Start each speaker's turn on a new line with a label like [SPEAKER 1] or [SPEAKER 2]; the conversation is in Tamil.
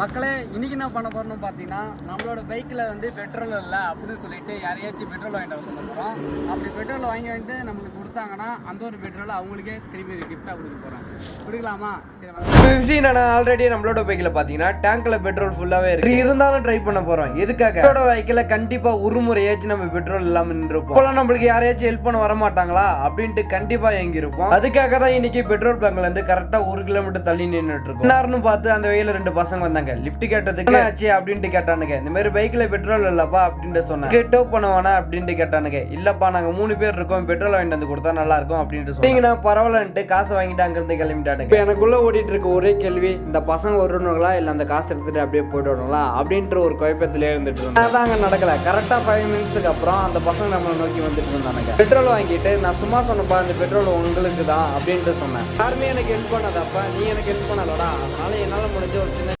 [SPEAKER 1] மக்களே இன்னைக்கு என்ன பண்ண போறோம்னு பார்த்தீங்கன்னா நம்மளோட பைக்கில் வந்து பெட்ரோல் இல்லை அப்படின்னு சொல்லிட்டு யாரையாச்சும் பெட்ரோல் வாங்கிட்டு வர சொல்லுறோம் அப்படி பெட்ரோல் வாங்கி வந்துட்டு நம்மளுக்கு கொடுத்தாங்கன்னா அந்த ஒரு பெட்ரோல் அவங்களுக்கே திரும்பி கிஃப்டாக கொடுக்க போகிறோம் கொடுக்கலாமா? சரி
[SPEAKER 2] விஷயம் நான் ஆல்ரெடி நம்மளோட பைக்கில் பார்த்தீங்கன்னா டேங்க்ல பெட்ரோல் ஃபுல்லாவே இருக்கு. இருந்தாலும் ட்ரை பண்ண போறோம். எதுக்காக? நம்மளோட பைக்கில் கண்டிப்பா ஒரு முறையாச்சும் நம்ம பெட்ரோல் இல்லாம நின்றுப்போம் இப்போலாம் நம்மளுக்கு யாரையாச்சும் ஹெல்ப் பண்ண வர மாட்டாங்களா அப்படின்ட்டு கண்டிப்பா எங்க இருப்போம் அதுக்காக தான் இன்னைக்கு பெட்ரோல் பங்க்ல இருந்து கரெக்டா ஒரு கிலோமீட்டர் தள்ளி நின்றுட்டு இருக்கோம். பார்த்து அந்த வழியில ரெண்டு பசங்க வந்தாங்க. லிஃப்ட் கேட்டதுக்கு "என்ன ஆச்சு அப்படின்ட்டு கேட்டானுங்க. இந்த மாதிரி பைக்ல பெட்ரோல் இல்லப்பா அப்படின்ட்டு சொன்னேன் கேட்டோ பண்ணுவானா அப்படின்ட்டு கேட்டானுங்க. இல்லப்பா நாங்க மூணு பேர் இருக்கோம். பெட்ரோல் வாங்கிட்டு வந்து கொடுத்தா நல்லா இருக்கும் அப்படின்ட்டு சொன்னீங்கன்னா பரவாயில்லன்ட்டு காசை வாங்கிட்டு அங்கிருந்து கிளம்பிட்டானுங்க. இப்போ எனக்குள்ள ஓடிட்டு இருக்க ஒரே கேள்வி இந்த பசங்க வருவாங்களா இல்ல அந்த காசு எடுத்துட்டு அப்படியே போயிட்டு வரணுங்களா அப்படின்ற ஒரு குழப்பத்திலே இருந்துட்டு இருந்தேன் அதாங்க நடக்கல. கரெக்டா ஃபைவ் மினிட்ஸ்க்கு அப்புறம் அந்த பசங்க நம்மளை நோக்கி வந்துட்டு இருந்தானுங்க. பெட்ரோல் வாங்கிட்டு நான் சும்மா சொன்னப்பா இந்த பெட்ரோல் உங்களுக்கு தான் அப்படின்ட்டு சொன்னேன். யாருமே எனக்கு ஹெல்ப் பண்ணாதப்ப. நீ எனக்கு ஹெல்ப் பண்ணலடா. அதனால என்னால முடிஞ்ச ஒரு சின்ன